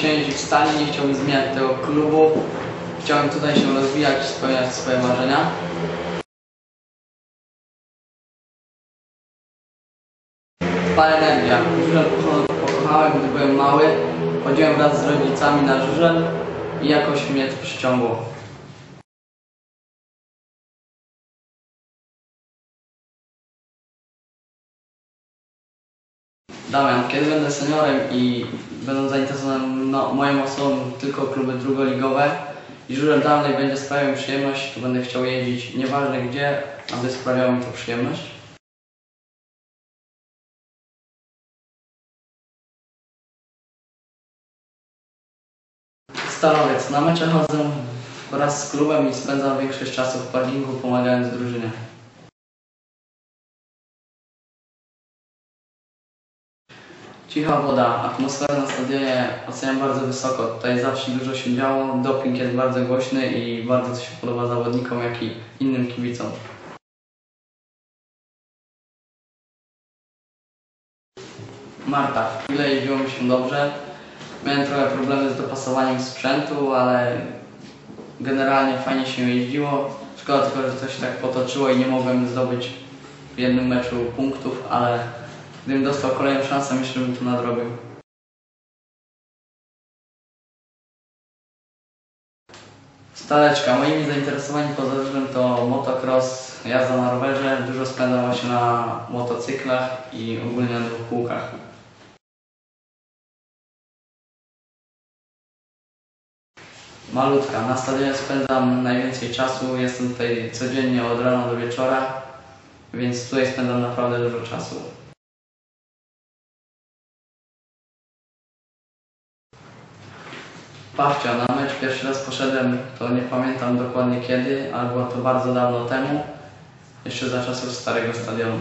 chciałem jeździć w stanie, nie chciałbym zmieniać tego klubu. Chciałem tutaj się rozwijać, spełniać swoje marzenia. Pan Energia. Żurzel pokochałem, gdy byłem mały. Chodziłem wraz z rodzicami na żurzel i jakoś mnie to przyciągło. Damian, kiedy będę seniorem i będą zainteresowane no, moją osobą tylko kluby drugoligowe i żurem dalej będzie sprawiał mi przyjemność, to będę chciał jeździć nieważne gdzie, aby sprawiało mi to przyjemność. Starowiec. Na mecze chodzę wraz z klubem i spędzam większość czasu w parkingu pomagając drużynie. Cicha woda. Atmosfera na stadionie oceniam bardzo wysoko. Tutaj zawsze dużo się działo. Doping jest bardzo głośny i bardzo to się podoba zawodnikom, jak i innym kibicom. Marta. Chwilę jeździło mi się dobrze. Miałem trochę problemy z dopasowaniem sprzętu, ale generalnie fajnie się jeździło. Szkoda tylko, że to się tak potoczyło i nie mogłem zdobyć w jednym meczu punktów, ale gdybym dostał kolejną szansę, myślę, że bym to nadrobił. Staleczka. Moimi zainteresowaniami poza żużlem to motocross, jazda na rowerze. Dużo spędzam właśnie na motocyklach i ogólnie na dwóch kółkach. Malutka. Na stadionie spędzam najwięcej czasu. Jestem tutaj codziennie od rana do wieczora, więc tutaj spędzam naprawdę dużo czasu. Pawcia, na mecz pierwszy raz poszedłem, to nie pamiętam dokładnie kiedy, ale było to bardzo dawno temu, jeszcze za czasów starego stadionu.